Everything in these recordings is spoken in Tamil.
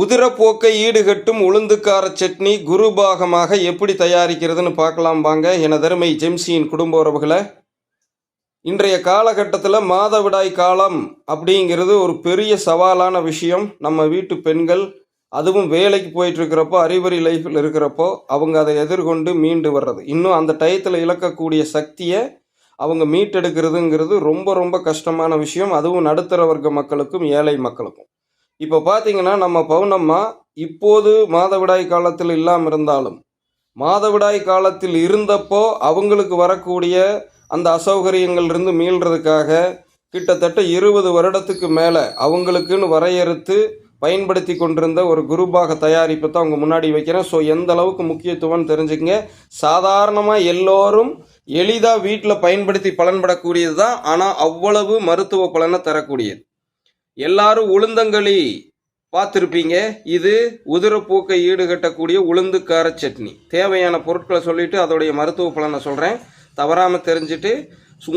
உதிரப்போக்கை ஈடுகட்டும் உளுந்துக்கார சட்னி குருபாகமாக எப்படி தயாரிக்கிறதுன்னு பார்க்கலாம் வாங்க. எனதருமை ஜெம்சியின் குடும்ப உறவுகளை இன்றைய காலகட்டத்தில் மாதவிடாய் காலம் அப்படிங்கிறது ஒரு பெரிய சவாலான விஷயம். நம்ம வீட்டு பெண்கள் அதுவும் வேலைக்கு போயிட்டுருக்கிறப்போ அறிவறி லைஃப்பில் இருக்கிறப்போ அவங்க அதை எதிர்கொண்டு மீண்டு வர்றது. இன்னும் அந்த டயத்தில் இழக்கக்கூடிய சக்தியை அவங்க மீட்டெடுக்கிறதுங்கிறது ரொம்ப ரொம்ப கஷ்டமான விஷயம். அதுவும் நடுத்தர வர்க்க மக்களுக்கும் ஏழை மக்களுக்கும். இப்போ பார்த்தீங்கன்னா நம்ம பௌர்ணம்மா இப்போது மாதவிடாய் காலத்தில் இல்லாமல் இருந்தாலும் மாதவிடாய் காலத்தில் இருந்தப்போ அவங்களுக்கு வரக்கூடிய அந்த அசௌகரியங்கள் இருந்து மீள்றதுக்காக கிட்டத்தட்ட இருபது வருடத்துக்கு மேலே அவங்களுக்குன்னு வரையறுத்து பயன்படுத்தி கொண்டிருந்த ஒரு குருபாக தயாரிப்பு தான் அவங்க முன்னாடி வைக்கிறேன். ஸோ எந்த அளவுக்கு முக்கியத்துவம்னு தெரிஞ்சுக்கங்க. சாதாரணமாக எல்லோரும் எளிதாக வீட்டில் பயன்படுத்தி பலன்படக்கூடியது தான். ஆனால் அவ்வளவு மருத்துவ பலனை தரக்கூடியது. எல்லாரும் உளுந்தங்களி பார்த்துருப்பீங்க. இது உதிரப்போக்கை ஈடுகட்டக்கூடிய உளுந்து கார சட்னி. தேவையான பொருட்களை சொல்லிட்டு அதோடைய மருத்துவ பலனை சொல்கிறேன் தவறாமல் தெரிஞ்சுட்டு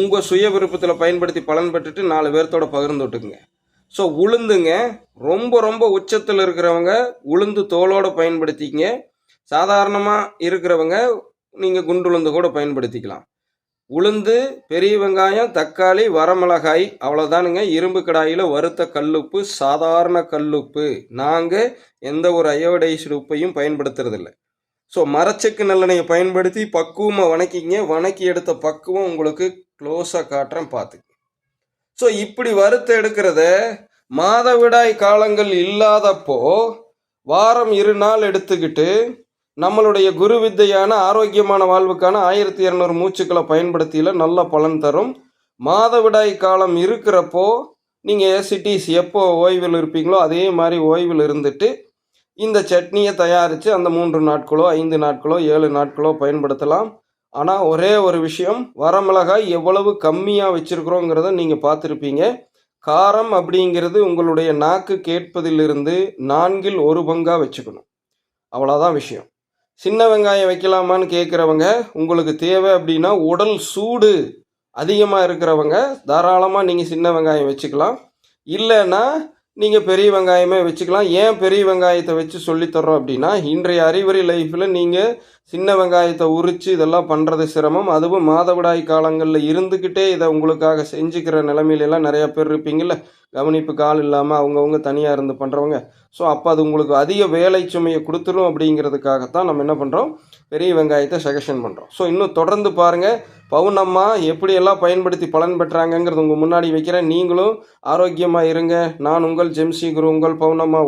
உங்கள் சுய விருப்பத்தில் பயன்படுத்தி பலன் பெற்றுட்டு நாலு பேர்த்தோட பகிர்ந்து விட்டுக்குங்க ஸோ உளுந்துங்க ரொம்ப ரொம்ப உச்சத்தில் இருக்கிறவங்க உளுந்து தோலோடு பயன்படுத்திக்கங்க. சாதாரணமாக இருக்கிறவங்க நீங்கள் குண்டுளுந்து கூட பயன்படுத்திக்கலாம். உளுந்து பெரிய வெங்காயம் தக்காளி வரமிளகாய் அவ்வளோதானுங்க இரும்பு கடாயில் வறுத்த கல்லுப்பு சாதாரண கல்லுப்பு. நாங்கள் எந்த ஒரு அயோடைஸ்டு உப்பையும் பயன்படுத்துறதில்ல. ஸோ மரச்செக்கு நல்லெண்ணெயை பயன்படுத்தி பக்குவமாக வணக்கிங்க. வணக்கி எடுத்த பக்குவம் உங்களுக்கு க்ளோஸாக காட்டுறேன் பார்த்துக்கு ஸோ இப்படி வறுத்து எடுக்கிறத மாதவிடாய் காலங்கள் இல்லாதப்போ வாரம் இரு நாள் எடுத்துக்கிட்டு நம்மளுடைய குரு வித்தையான ஆரோக்கியமான வாழ்வுக்கான ஆயிரத்தி இரநூறு மூச்சுக்களை பயன்படுத்தியில் நல்ல பலன் தரும். மாதவிடாய் காலம் இருக்கிறப்போ நீங்கள் எசிட்டிஸ் எப்போ ஓய்வில் இருப்பீங்களோ அதே மாதிரி ஓய்வில் இருந்துட்டு இந்த சட்னியை தயாரித்து அந்த மூன்று நாட்களோ ஐந்து நாட்களோ ஏழு நாட்களோ பயன்படுத்தலாம். ஆனால் ஒரே ஒரு விஷயம் வரமிளகாய் எவ்வளவு கம்மியாக வச்சுருக்குறோங்கிறத நீங்கள் பார்த்துருப்பீங்க. காரம் அப்படிங்கிறது உங்களுடைய நாக்கு கேட்பதிலிருந்து நான்கில் ஒரு பங்காக வச்சுக்கணும். அவ்வளோதான் விஷயம். சின்ன வெங்காயம் வைக்கலாமான்னு கேட்குறவங்க உங்களுக்கு தேவை அப்படின்னா உடல் சூடு அதிகமாக இருக்கிறவங்க தாராளமாக நீங்கள் சின்ன வெங்காயம் வச்சுக்கலாம். இல்லைன்னா நீங்கள் பெரிய வெங்காயமே வச்சுக்கலாம். ஏன் பெரிய வெங்காயத்தை வச்சு சொல்லித்தர்றோம் அப்படின்னா இன்றைய அறிவுரை லைஃப்பில் நீங்கள் சின்ன வெங்காயத்தை உரித்து இதெல்லாம் பண்ணுறது சிரமம். அதுவும் மாதவிடாய் காலங்களில் இருந்துக்கிட்டே இதை உங்களுக்காக செஞ்சுக்கிற நிலமையிலலாம் நிறையா பேர் இருப்பீங்கள்ல கவனிப்புக்கு ஆள் இல்லாமல் அவங்கவுங்க தனியாக இருந்து பண்ணுறவங்க ஸோ அப்போ அது உங்களுக்கு அதிக வேலை சுமையை கொடுத்துரும் அப்படிங்கிறதுக்காகத்தான் நம்ம என்ன பண்ணுறோம் பெரிய வெங்காயத்தை சஜஷன் பண்ணுறோம் ஸோ இன்னும் தொடர்ந்து பாருங்கள் பவுனம்மா எப்படியெல்லாம் பயன்படுத்தி பலன் பெற்றாங்கங்கிறது உங்கள் முன்னாடி வைக்கிறேன். நீங்களும் ஆரோக்கியமாக இருங்க. நான் உங்கள் ஜெம்சி குரு உங்கள் பவுனம்மா